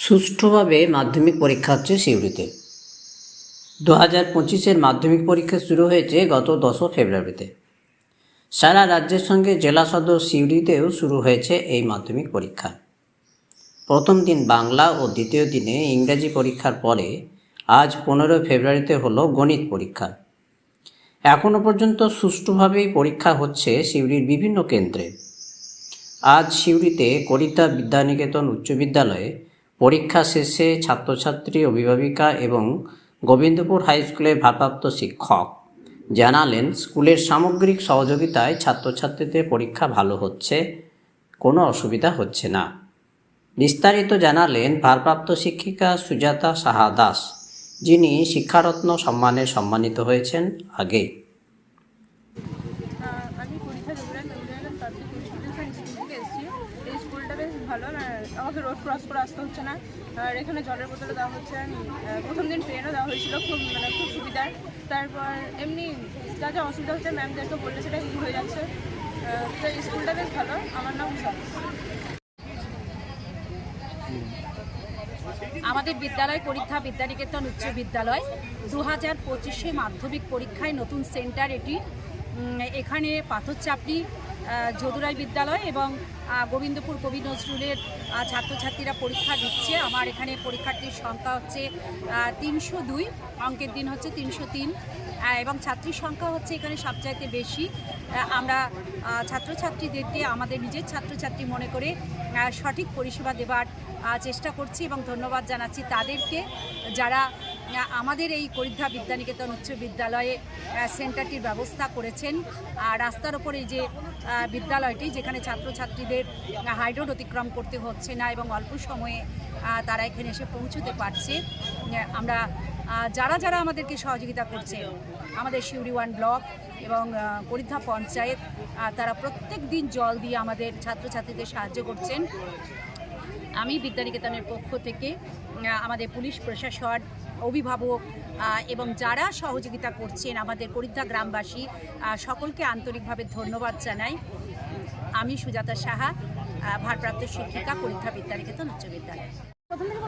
সুষ্ঠুভাবে মাধ্যমিক পরীক্ষা হচ্ছে সিউড়িতে। দু হাজার পঁচিশের মাধ্যমিক পরীক্ষা শুরু হয়েছে গত দশও ফেব্রুয়ারিতে। সারা রাজ্যের সঙ্গে জেলা সদর সিউড়িতেও শুরু হয়েছে এই মাধ্যমিক পরীক্ষা। প্রথম দিন বাংলা ও দ্বিতীয় দিনে ইংরাজি পরীক্ষার পরে আজ পনেরো ফেব্রুয়ারিতে হলো গণিত পরীক্ষা। এখনও পর্যন্ত সুষ্ঠুভাবেই পরীক্ষা হচ্ছে সিউড়ির বিভিন্ন কেন্দ্রে। আজ সিউড়িতে করিতা বিদ্যানিকেতন উচ্চ বিদ্যালয়ে পরীক্ষা শেষে ছাত্রছাত্রী, অভিভাবিকা এবং গোবিন্দপুর হাই স্কুলের ভারপ্রাপ্ত শিক্ষক জানালেন, স্কুলের সামগ্রিক সহযোগিতায় ছাত্রছাত্রীদের পরীক্ষা ভালো হচ্ছে, কোনো অসুবিধা হচ্ছে না। বিস্তারিত জানালেন ভারপ্রাপ্ত শিক্ষিকা সুজাতা সাহা দাস, যিনি শিক্ষারত্ন সম্মানে সম্মানিত হয়েছেন আগে। স্কুল থেকে এসেছি। এই স্কুলটা বেশ ভালো আমাকে রোড ক্রস করে আসতে হচ্ছে না। আর এখানে জলের বোতলে দেওয়া হচ্ছে প্রথম দিন ট্রেনও দেওয়া হয়েছিল, খুব মানে খুব সুবিধার। তারপর এমনি যা যা অসুবিধা হচ্ছে ম্যামদেরকে বললে সেটা হয়ে যাচ্ছে। তো স্কুলটা বেশ ভালো, আমার নাম সবুজ আমাদের বিদ্যালয় পরীক্ষা বিদ্যানিকেতন উচ্চ বিদ্যালয়। দু হাজার পঁচিশে মাধ্যমিক পরীক্ষায় নতুন সেন্টার এটি। এখানে পাথরচাপড়ি যদুরাই বিদ্যালয় এবং গোবিন্দপুর কবি নজরুলের ছাত্রছাত্রীরা পরীক্ষা দিচ্ছে। আমার এখানে পরীক্ষার্থীর সংখ্যা হচ্ছে তিনশো দুই। অঙ্কের দিন হচ্ছে তিনশো তিন। এবং ছাত্রীর সংখ্যা হচ্ছে এখানে সবচাইতে বেশি। আমরা ছাত্রছাত্রীদেরকে, আমাদের নিজের ছাত্রছাত্রী মনে করে সঠিক পরিষেবা দেবার চেষ্টা করছি এবং ধন্যবাদ জানাচ্ছি তাদেরকে। যারা আমাদের এই পরীক্ষা বিদ্যানিকেতন উচ্চ বিদ্যালয়ে সেন্টারটির ব্যবস্থা করেছেন। আর রাস্তার ওপর এই যে বিদ্যালয়টি, যেখানে ছাত্রছাত্রীদের হাই রোড অতিক্রম করতে হচ্ছে না এবং অল্প সময়ে তারা এখানে এসে পৌঁছতে পারছে। আমরা যারা যারা আমাদেরকে সহযোগিতা করছে আমাদের শিউরি ওয়ান ব্লক এবং পরীক্ষা পঞ্চায়েত তারা প্রত্যেক দিন জল দিয়ে আমাদের ছাত্রছাত্রীদের সাহায্য করছেন। আমি বিদ্যানিকেতনের পক্ষ থেকে আমাদের পুলিশ প্রশাসন, অভিভাবক এবং যারা সহযোগিতা করছেন আমাদের পরিদ্ধা গ্রামবাসী সকলকে আন্তরিকভাবে ধন্যবাদ জানাই। আমি সুজাতা সাহা ভারপ্রাপ্ত শিক্ষিকা পরীক্ষা বিদ্যানিকেতন উচ্চ বিদ্যালয়। প্রথম থেকে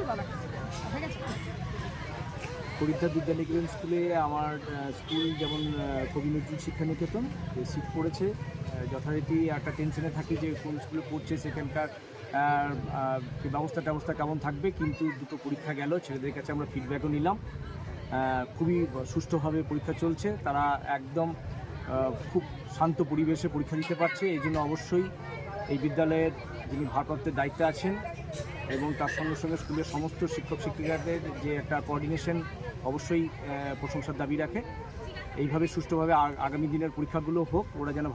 বিদ্যানিকেতন স্কুলে আমার স্কুল যেমন কবি নজরুল শিক্ষা নিকেতন সিট পড়েছে। যথারীতি একটা টেনশনে থাকি যে কোন স্কুলে পড়ছে সেখানকার ব্যবস্থা ট্যবস্থা কেমন থাকবে, কিন্তু দুটো পরীক্ষা গেল, ছেলেদের কাছে আমরা ফিডব্যাকও নিলাম। খুবই সুষ্ঠুভাবে পরীক্ষা চলছে, তারা একদম খুব শান্ত পরিবেশে পরীক্ষা দিতে পারছে, এই জন্য অবশ্যই এই বিদ্যালয়ের যিনি ভারপ্রাপ্তের দায়িত্বে আছেন এবং তার সঙ্গে সঙ্গে স্কুলের সমস্ত শিক্ষক শিক্ষিকাদের যে একটা কোঅর্ডিনেশন অবশ্যই প্রশংসার দাবি রাখে। এইভাবে সুষ্ঠুভাবে আগামী দিনের পরীক্ষাগুলো হোক, ওরা যেন